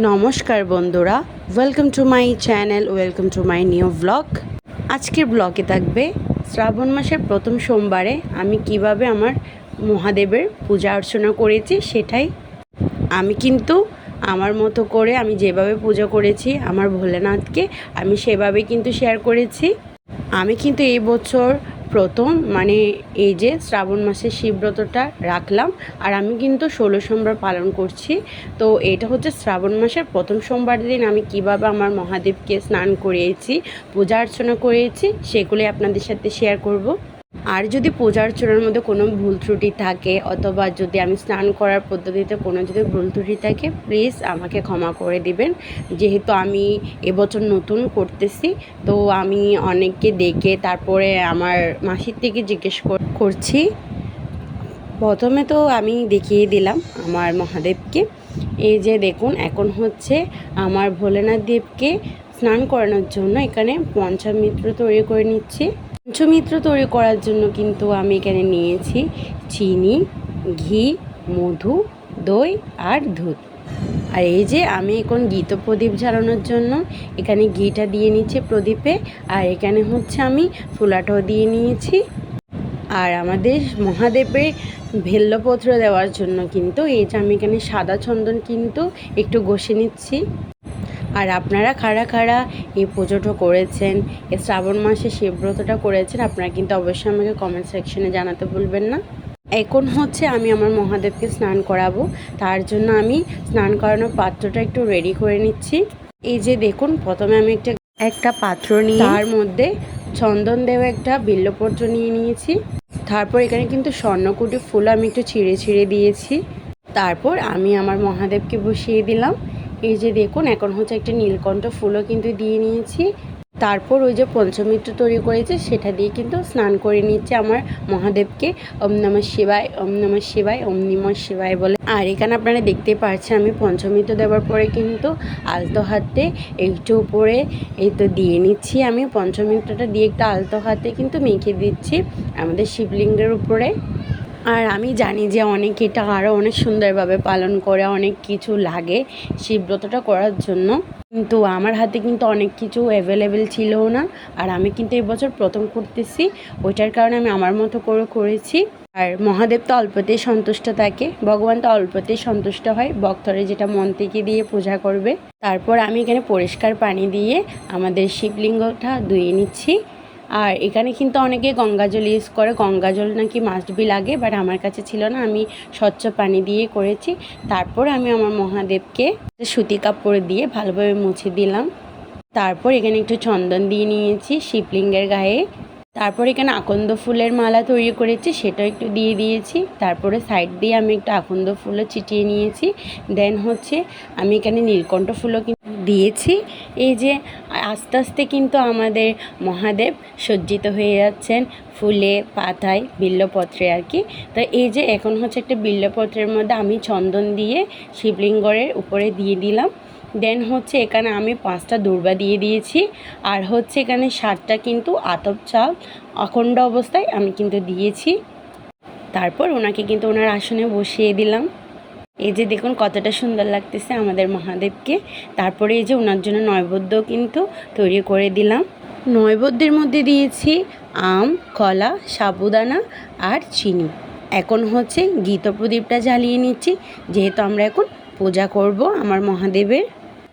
নমস্কার বন্ধুরা welcome to my channel welcome to my new blog আজকের ব্লগে থাকবে শ্রাবণ মাসের প্রথম সোমবারে আমি কীভাবে আমার মহাদেবের পূজা অর্চনা করেছি সেটাই। আমি কিন্তু আমার মতো করে আমি যেভাবে পুজো করেছি, আমার ভোলেনাথকে আমি সেভাবে কিন্তু শেয়ার করেছি। আমি কিন্তু এই বছর প্রথম মানে এই যে শ্রাবণ মাসে শিবব্রতটা রাখলাম। আর আমি কিন্তু ষোলো সোমবার পালন করছি। তো এটা হচ্ছে শ্রাবণ মাসের প্রথম সোমবার দিন আমি কীভাবে আমার মহাদেবকে স্নান করিয়েছি, পূজা অর্চনা করিয়েছি সেগুলি আপনাদের সাথে শেয়ার করব। আর যদি পূজা অর্চনার মধ্যে কোনো ভুল ত্রুটি থাকে অথবা যদি আমি স্নান করার পদ্ধতিতে কোনো যদি ভুল ত্রুটি থাকে প্লিজ আমাকে ক্ষমা করে দিবেন। যেহেতু আমি এবছর নতুন করতেছি, তো আমি অনেককে দেখে তারপরে আমার মাসির থেকে জিজ্ঞেস কর- করছি। প্রথমে তো আমি দেখিয়ে দিলাম আমার মহাদেবকে। এই যে দেখুন, এখন হচ্ছে আমার ভোলেনাথ দেবকে স্নান করানোর জন্য এখানে পঞ্চামৃত্র তৈরি করে নিচ্ছি। পঞ্চমিত্র তৈরি করার জন্য কিন্তু আমি এখানে নিয়েছি চিনি, ঘি, মধু, দই আর দুধ। আর এই যে আমি এখন গীত প্রদীপ জ্বালানোর জন্য এখানে ঘিটা দিয়ে নিচ্ছি প্রদীপে, আর এখানে হচ্ছে আমি ফুলাটাও দিয়ে নিয়েছি। আর আমাদের মহাদেবের ভেল্লপত্র দেওয়ার জন্য কিন্তু এই যে আমি এখানে সাদা চন্দন কিন্তু একটু ঘষে নিচ্ছি। আর আপনারা খাড়া খাড়া এই পুজোটা করেছেন এই শ্রাবণ মাসে শিবব্রতটা করেছেন আপনারা কিন্তু অবশ্যই আমাকে কমেন্ট সেকশনে জানাতে ভুলবেন না। এখন হচ্ছে আমি আমার মহাদেবকে স্নান করাবো তার জন্য আমি স্নান করানোর পাত্রটা একটু রেডি করে নিচ্ছি। এই যে দেখুন প্রথমে আমি একটা একটা পাত্র নিয়ে তার মধ্যে চন্দন দেওয়া একটা বিল্লপত্র নিয়ে নিয়েছি। তারপর এখানে কিন্তু স্বর্ণকুটি ফুল আমি একটু ছিঁড়ে ছিঁড়ে দিয়েছি। তারপর আমি আমার মহাদেবকে বসিয়ে দিলাম। এই যে দেখুন, এখন হচ্ছে একটা নীলকণ্ঠ ফুলও কিন্তু দিয়ে নিয়েছি। তারপর ওই যে পঞ্চমিত্র তৈরি করেছে, সেটা দিয়ে কিন্তু স্নান করে নিচ্ছে আমার মহাদেবকে। ওম নমঃ শিবায়, ওম নমঃ শিবায়, ওম নমঃ শিবায় বলে। আর এখানে আপনারা দেখতে পাচ্ছেন আমি পঞ্চমিত্র দেওয়ার পরে কিন্তু আলতো হাতে একটু উপরে এই তো দিয়ে নিচ্ছি। আমি পঞ্চমিত্রটা দিয়ে একটু আলতো হাতে কিন্তু মেখে দিচ্ছি আমাদের শিবলিঙ্গের উপরে। আর আমি জানি যে অনেক এটা আরও অনেক সুন্দরভাবে পালন করে অনেক কিছু লাগে শিবব্রতটা করার জন্য। কিন্তু আমার হাতে কিন্তু অনেক কিছু অ্যাভেলেবেল ছিলও না। আর আমি কিন্তু এবছর প্রথম করতেছি, ওইটার কারণে আমি আমার মতো করে করেছি। আর মহাদেব তো অল্পতেই সন্তুষ্ট থাকে, ভগবান তো অল্পতেই সন্তুষ্ট হয়, ভক্তরা যেটা মন থেকে দিয়ে পূজা করবে। তারপর আমি এখানে পরিষ্কার পানি দিয়ে আমাদের শিবলিঙ্গটা ধুয়ে নিচ্ছি। আর এখানে কিন্তু অনেকে গঙ্গা জল ইউজ করে। গঙ্গা জল নাকি মাস্ট বি লাগে বাট আমার কাছে ছিল না। আমি স্বচ্ছ পানি দিয়ে করেছি। তারপর আমি আমার মহাদেবকে সুতি কাপড় দিয়ে ভালোভাবে মুছে দিলাম। তারপর এখানে একটু চন্দন দিয়ে নিয়েছি, শিবলিঙ্গের গায়ে। তারপর এখানে আকন্দ ফুলের মালা তৈরি করেছি সেটা একটু দিয়ে দিয়েছি। তারপরে সাইড দিয়ে আমি একটু আকন্দ ফুলও ছিটিয়ে নিয়েছি। দেন হচ্ছে আমি এখানে নীলকণ্ঠ ফুলও কিন্তু দিয়েছি। এই যে আস্তে আস্তে কিন্তু আমাদের মহাদেব সজ্জিত হয়ে যাচ্ছেন ফুলে, পাতায়, বিল্লপত্রে আর কি। তো এই যে এখন হচ্ছে একটা বিল্লপত্রের মধ্যে আমি চন্দন দিয়ে শিবলিঙ্গরের উপরে দিয়ে দিলাম। দেন হচ্ছে এখানে আমি পাঁচটা দূর্বা দিয়ে দিয়েছি। আর হচ্ছে এখানে সাতটা কিন্তু আতপ চাল অখণ্ড অবস্থায় আমি কিন্তু দিয়েছি। তারপর ওনাকে কিন্তু ওনার আসনে বসিয়ে দিলাম। এই যে দেখুন কতটা সুন্দর লাগতেছে আমাদের মহাদেবকে। তারপরে এই যে ওনার জন্য নৈবেদ্য কিন্তু তৈরি করে দিলাম। নৈবেদ্যের মধ্যে দিয়েছি আম, কলা, সাবুদানা আর চিনি। এখন হচ্ছে গীত প্রদীপটা জ্বালিয়ে নিচ্ছি, যেহেতু আমরা এখন পূজা করব আমার মহাদেবের।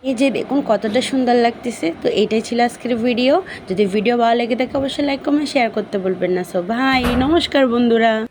এই যে দেখুন কতটা সুন্দর লাগতেছে, তো এটাই ছিল আজকের ভিডিও। যদি ভিডিও ভালো লেগে থাকে অবশ্যই লাইক কমেন্ট শেয়ার করতে বলবেন না। সো ভাই নমস্কার বন্ধুরা।